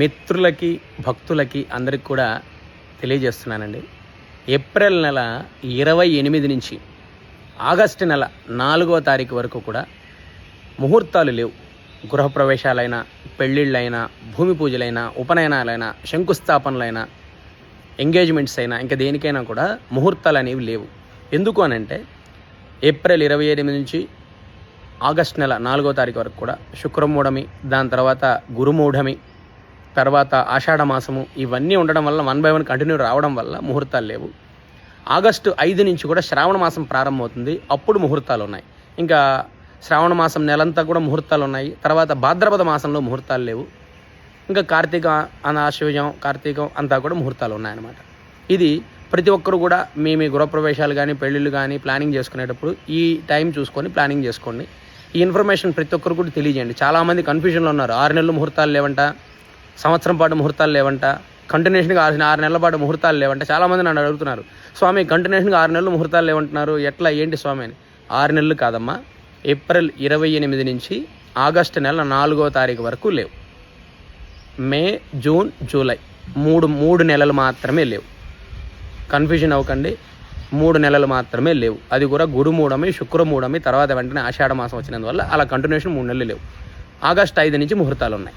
మిత్రులకి భక్తులకి అందరికి కూడా తెలియజేస్తున్నానండి. ఏప్రిల్ నెల ఇరవై ఎనిమిది నుంచి ఆగస్టు నెల నాలుగో తారీఖు వరకు కూడా ముహూర్తాలు లేవు. గృహప్రవేశాలైనా పెళ్ళిళ్ళైనా భూమి పూజలైనా ఉపనయనాలైనా శంకుస్థాపనలైనా ఎంగేజ్మెంట్స్ అయినా ఇంకా దేనికైనా కూడా ముహూర్తాలు అనేవి లేవు. ఎందుకు అని అంటే ఏప్రిల్ ఇరవై ఎనిమిది నుంచి ఆగస్ట్ నెల నాలుగో తారీఖు వరకు కూడా శుక్రమూఢమి దాని తర్వాత గురుమూఢమి తర్వాత ఆషాఢ మాసము ఇవన్నీ ఉండడం వల్ల వన్ బై వన్ కంటిన్యూ రావడం వల్ల ముహూర్తాలు లేవు. ఆగస్టు ఐదు నుంచి కూడా శ్రావణ మాసం ప్రారంభమవుతుంది. అప్పుడు ముహూర్తాలు ఉన్నాయి. ఇంకా శ్రావణ మాసం నెలంతా కూడా ముహూర్తాలు ఉన్నాయి. తర్వాత భాద్రపద మాసంలో ముహూర్తాలు లేవు. ఇంకా కార్తీక అనాశయం కార్తీకం అంతా కూడా ముహూర్తాలు ఉన్నాయన్నమాట. ఇది ప్రతి ఒక్కరు కూడా మీ మీ గృహప్రవేశాలు కానీ పెళ్ళిళ్ళు కానీ ప్లానింగ్ చేసుకునేటప్పుడు ఈ టైం చూసుకొని ప్లానింగ్ చేసుకోండి. ఈ ఇన్ఫర్మేషన్ ప్రతి ఒక్కరు కూడా తెలియజేయండి. చాలామంది కన్ఫ్యూజన్లో ఉన్నారు. ఆరు నెలలు ముహూర్తాలు లేవంట. సంవత్సరం పాటు ముహూర్తాలు లేవంట. కంటిన్యూషన్గా ఆరు ఆరు నెలల పాటు ముహూర్తాలు లేవంట. చాలామంది నన్ను అడుగుతున్నారు స్వామి కంటిన్యూషన్గా ఆరు నెలలు ముహూర్తాలు లేవంటున్నారు. ఎట్లా ఏంటి స్వామి? అని. ఆరు నెలలు కాదమ్మా ఏప్రిల్ ఇరవై ఎనిమిది నుంచి ఆగస్టు నెల నాలుగో తారీఖు వరకు లేవు. మే జూన్ జూలై మూడు మూడు నెలలు మాత్రమే లేవు. కన్ఫ్యూజన్ అవ్వకండి మూడు నెలలు మాత్రమే లేవు. అది కూడా గురుమూఢమి శుక్రమూఢమి తర్వాత వెంటనే ఆషాఢ మాసం వచ్చినందువల్ల అలా కంటిన్యూషన్ మూడు నెలలు లేవు. ఆగస్ట్ ఐదు నుంచి ముహూర్తాలు ఉన్నాయి.